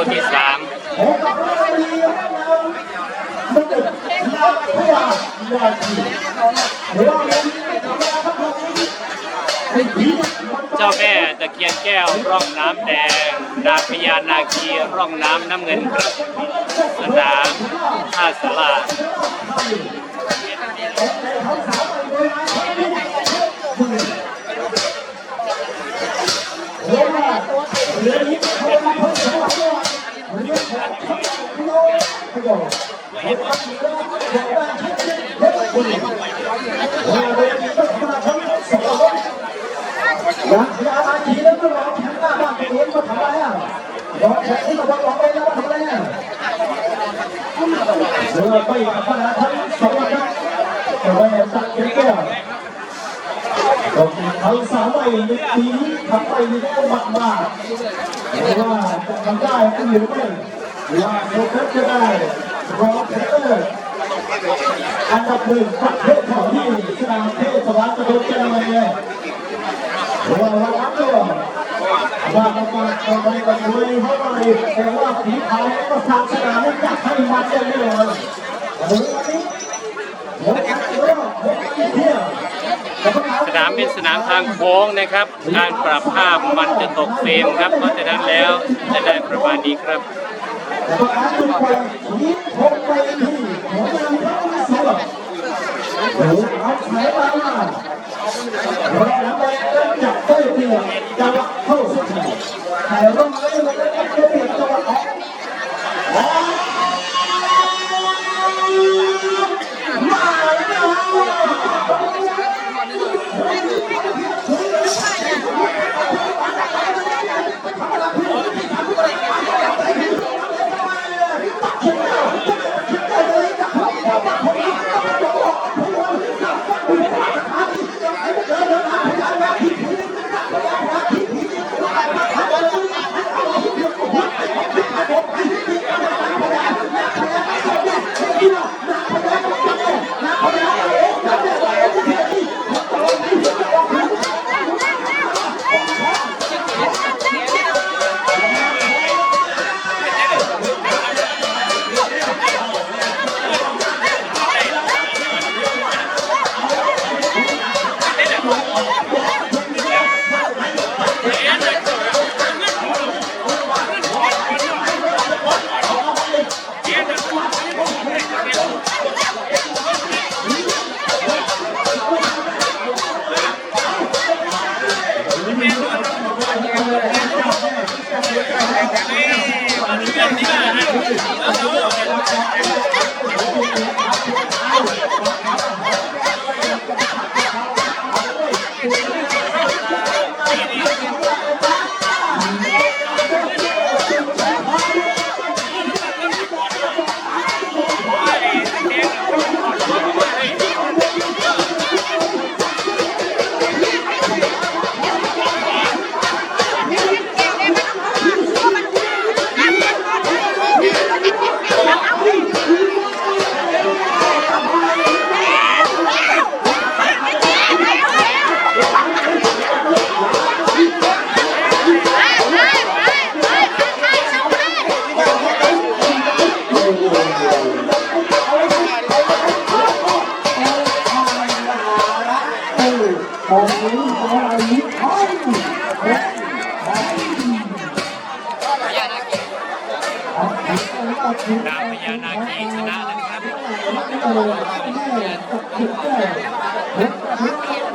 คู่ที่สามเจ้าแม่ตะเคียนแก้วร่องน้ำแดงดาพญานาคีร่องน้ำน้ำเงินครับสนามท่าสลา เรือเรือนี้เขาไม่พ้นสวัสดิ์เรื อของเราเขาบอกเรือของเราเรือนี้ก็ทำทั้งอากยาอาจีแล้วก็รอแข่งหน้าบ้านตัวเองมาทำอะไรอะรอแข่งที่เราบอกไปแล้วมาทำอะไรอะเรือไปกับพนักทั้งสองครับแต่ว่าตัดก้วก็มีทั้งสามใบในปีนี้ทำไปได้มากมากๆไม่ว่าจะทำได้หรือไม่ ว่าโคชจะได้รองแชมป์อันดับหนึ่งประเทศของที่สนามเทศบาลตะบนเจริญเลยว่าวันนั้นก็ว่ากันมาก็ไม่กันเลยเพราะอะไรแต่ว่าสีขาวก็สร้างสนามให้จัดให้มันได้เลยเออวันนี้สนามเป็นสนามทางโค้งนะครับ การปรับภาพมันจะตกเฟรมครับ เพราะฉะนั้นแล้วจะได้ประมาณนี้ครับ ประกาศไปนี้พบไปที่หัวหน้าพระสวดหรือเอาใช้มาเราแล้วไปจับได้เตียงจัง ของนี้ของอะไรนี้ท้องและดาวพญานาคีชนะนะครับแม่กับผิดแก่